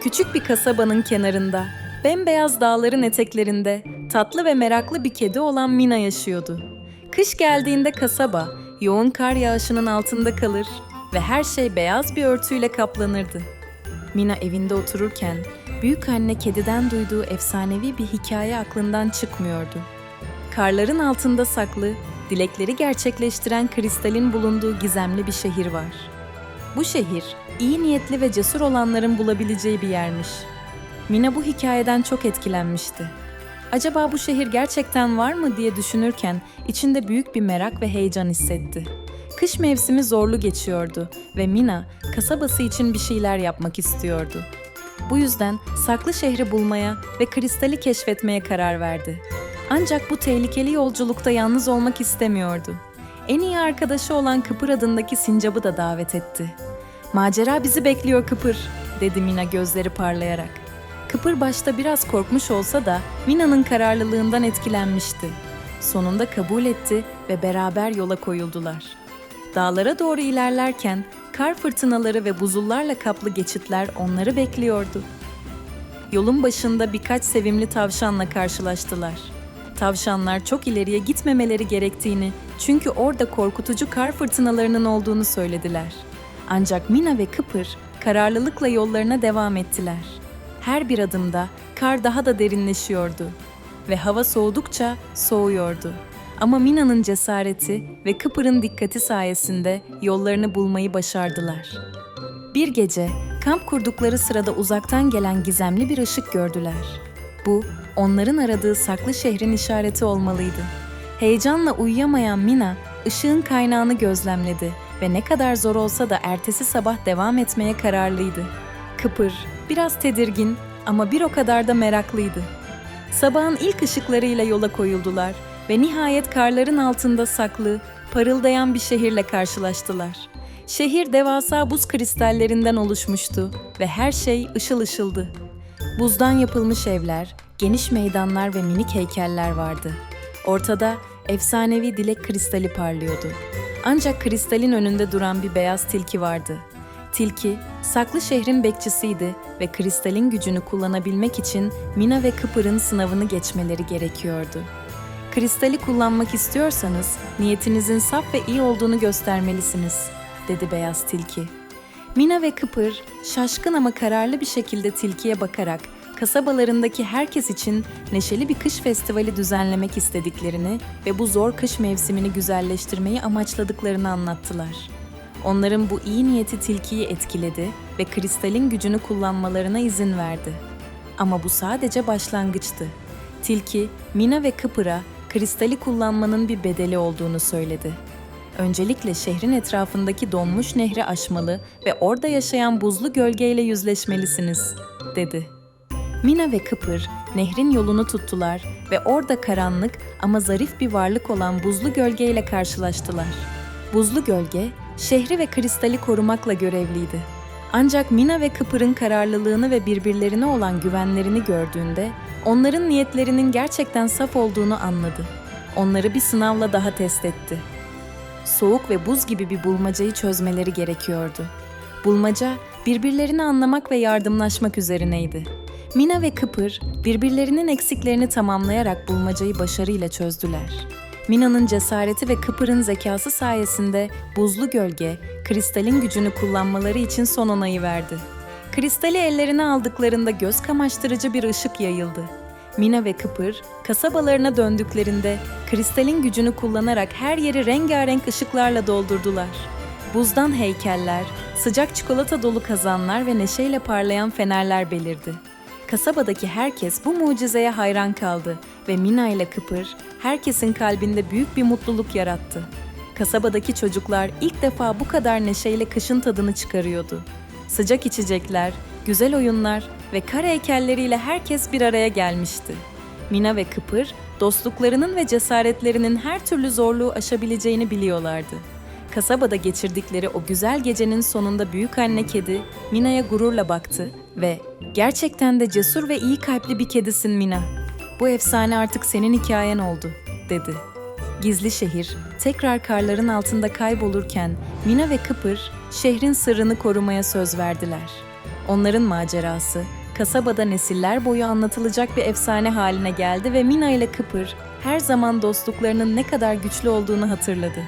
Küçük bir kasabanın kenarında, bembeyaz dağların eteklerinde tatlı ve meraklı bir kedi olan Mina yaşıyordu. Kış geldiğinde kasaba yoğun kar yağışının altında kalır ve her şey beyaz bir örtüyle kaplanırdı. Mina evinde otururken büyük anne kediden duyduğu efsanevi bir hikaye aklından çıkmıyordu. Karların altında saklı, dilekleri gerçekleştiren kristalin bulunduğu gizemli bir şehir var. Bu şehir, iyi niyetli ve cesur olanların bulabileceği bir yermiş. Mina bu hikayeden çok etkilenmişti. Acaba bu şehir gerçekten var mı diye düşünürken içinde büyük bir merak ve heyecan hissetti. Kış mevsimi zorlu geçiyordu ve Mina kasabası için bir şeyler yapmak istiyordu. Bu yüzden saklı şehri bulmaya ve kristali keşfetmeye karar verdi. Ancak bu tehlikeli yolculukta yalnız olmak istemiyordu. En iyi arkadaşı olan Kıpır adındaki sincabı da davet etti. Macera bizi bekliyor Kıpır, dedi Mina gözleri parlayarak. Kıpır başta biraz korkmuş olsa da Mina'nın kararlılığından etkilenmişti. Sonunda kabul etti ve beraber yola koyuldular. Dağlara doğru ilerlerken kar fırtınaları ve buzullarla kaplı geçitler onları bekliyordu. Yolun başında birkaç sevimli tavşanla karşılaştılar. Tavşanlar çok ileriye gitmemeleri gerektiğini çünkü orada korkutucu kar fırtınalarının olduğunu söylediler. Ancak Mina ve Kıpır kararlılıkla yollarına devam ettiler. Her bir adımda kar daha da derinleşiyordu ve hava soğudukça soğuyordu. Ama Mina'nın cesareti ve Kıpır'ın dikkati sayesinde yollarını bulmayı başardılar. Bir gece kamp kurdukları sırada uzaktan gelen gizemli bir ışık gördüler. Bu onların aradığı saklı şehrin işareti olmalıydı. Heyecanla uyuyamayan Mina ışığın kaynağını gözlemledi ve ne kadar zor olsa da ertesi sabah devam etmeye kararlıydı. Kıpır biraz tedirgin ama bir o kadar da meraklıydı. Sabahın ilk ışıklarıyla yola koyuldular ve nihayet karların altında saklı, parıldayan bir şehirle karşılaştılar. Şehir devasa buz kristallerinden oluşmuştu ve her şey ışıl ışıldı. Buzdan yapılmış evler, geniş meydanlar ve minik heykeller vardı. Ortada efsanevi dilek kristali parlıyordu. Ancak kristalin önünde duran bir beyaz tilki vardı. Tilki, saklı şehrin bekçisiydi ve kristalin gücünü kullanabilmek için Mina ve Kıpır'ın sınavını geçmeleri gerekiyordu. Kristali kullanmak istiyorsanız niyetinizin saf ve iyi olduğunu göstermelisiniz, dedi beyaz tilki. Mina ve Kıpır şaşkın ama kararlı bir şekilde tilkiye bakarak kasabalarındaki herkes için neşeli bir kış festivali düzenlemek istediklerini ve bu zor kış mevsimini güzelleştirmeyi amaçladıklarını anlattılar. Onların bu iyi niyeti tilkiyi etkiledi ve kristalin gücünü kullanmalarına izin verdi. Ama bu sadece başlangıçtı. Tilki, Mina ve Kıpır'a kristali kullanmanın bir bedeli olduğunu söyledi. Öncelikle şehrin etrafındaki donmuş nehri aşmalı ve orada yaşayan buzlu gölgeyle yüzleşmelisiniz, dedi. Mina ve Kıpır nehrin yolunu tuttular ve orada karanlık ama zarif bir varlık olan buzlu gölgeyle karşılaştılar. Buzlu gölge, şehri ve kristali korumakla görevliydi. Ancak Mina ve Kıpır'ın kararlılığını ve birbirlerine olan güvenlerini gördüğünde onların niyetlerinin gerçekten saf olduğunu anladı. Onları bir sınavla daha test etti. Soğuk ve buz gibi bir bulmacayı çözmeleri gerekiyordu. Bulmaca birbirlerini anlamak ve yardımlaşmak üzerineydi. Mina ve Kıpır birbirlerinin eksiklerini tamamlayarak bulmacayı başarıyla çözdüler. Mina'nın cesareti ve Kıpır'ın zekası sayesinde buzlu gölge, kristalin gücünü kullanmaları için son onayı verdi. Kristali ellerine aldıklarında göz kamaştırıcı bir ışık yayıldı. Mina ve Kıpır, kasabalarına döndüklerinde kristalin gücünü kullanarak her yeri rengarenk ışıklarla doldurdular. Buzdan heykeller, sıcak çikolata dolu kazanlar ve neşeyle parlayan fenerler belirdi. Kasabadaki herkes bu mucizeye hayran kaldı ve Mina ile Kıpır herkesin kalbinde büyük bir mutluluk yarattı. Kasabadaki çocuklar ilk defa bu kadar neşeyle kışın tadını çıkarıyordu. Sıcak içecekler, güzel oyunlar ve kar heykelleriyle herkes bir araya gelmişti. Mina ve Kıpır, dostluklarının ve cesaretlerinin her türlü zorluğu aşabileceğini biliyorlardı. Kasabada geçirdikleri o güzel gecenin sonunda büyük anne kedi Mina'ya gururla baktı ve "Gerçekten de cesur ve iyi kalpli bir kedisin Mina. Bu efsane artık senin hikayen oldu." dedi. Gizli şehir tekrar karların altında kaybolurken Mina ve Kıpır şehrin sırrını korumaya söz verdiler. Onların macerası kasabada nesiller boyu anlatılacak bir efsane haline geldi ve Mina ile Kıpır her zaman dostluklarının ne kadar güçlü olduğunu hatırladı.